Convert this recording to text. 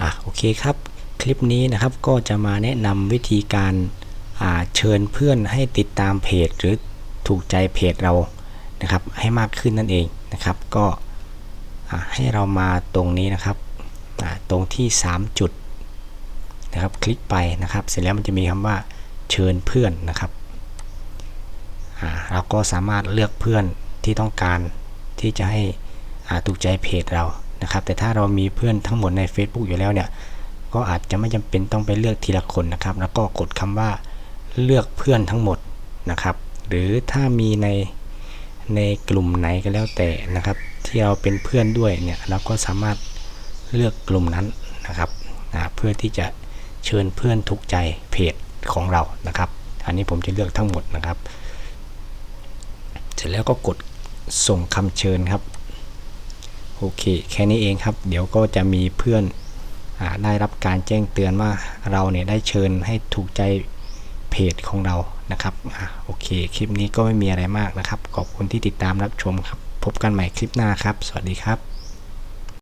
อะโอเคครับ คลิปนี้นะครับก็จะมาแนะนำวิธีการเชิญเพื่อนให้ติดตามเพจ หรือถูกใจเพจเรานะครับ ให้มากขึ้นนั่นเองนะครับ ก็ให้เรามาตรงนี้นะครับตรงที่ 3 จุดนะครับ คลิกไปนะครับ เสร็จแล้วมันจะมีคำว่าเชิญเพื่อนนะครับเราก็สามารถเลือกเพื่อนที่ต้องการที่จะให้ถูกใจเพจเรา นะครับ แต่ถ้าเรามีเพื่อนทั้งหมดใน Facebook อยู่แล้วเนี่ยก็อาจจะไม่จำเป็นต้องไปเลือกทีละคนนะครับ แล้วก็กดคำว่าเลือกเพื่อนทั้งหมดนะครับ หรือถ้ามีในในกลุ่มไหนก็แล้วแต่นะครับ ที่เราเป็นเพื่อนด้วยเนี่ยเราก็สามารถเลือกกลุ่มนั้นนะครับอ่าเพื่อที่จะเชิญเพื่อนถูกใจเพจของเรานะครับ อันนี้ผมจะเลือกทั้งหมดนะครับ เสร็จแล้วก็กดส่งคำเชิญครับ โอเค แค่นี้เองครับ เดี๋ยวก็จะมีเพื่อนอได้รับการแจ้งเตือนว่าเราเนี่ยได้เชิญให้ถูกใจเพจของเรานะครับอโอเค คลิปนี้ก็ไม่มีอะไรมากนะครับ ขอบคุณที่ติดตามรับชมครับ พบกันใหม่คลิปหน้าครับ สวัสดีครับ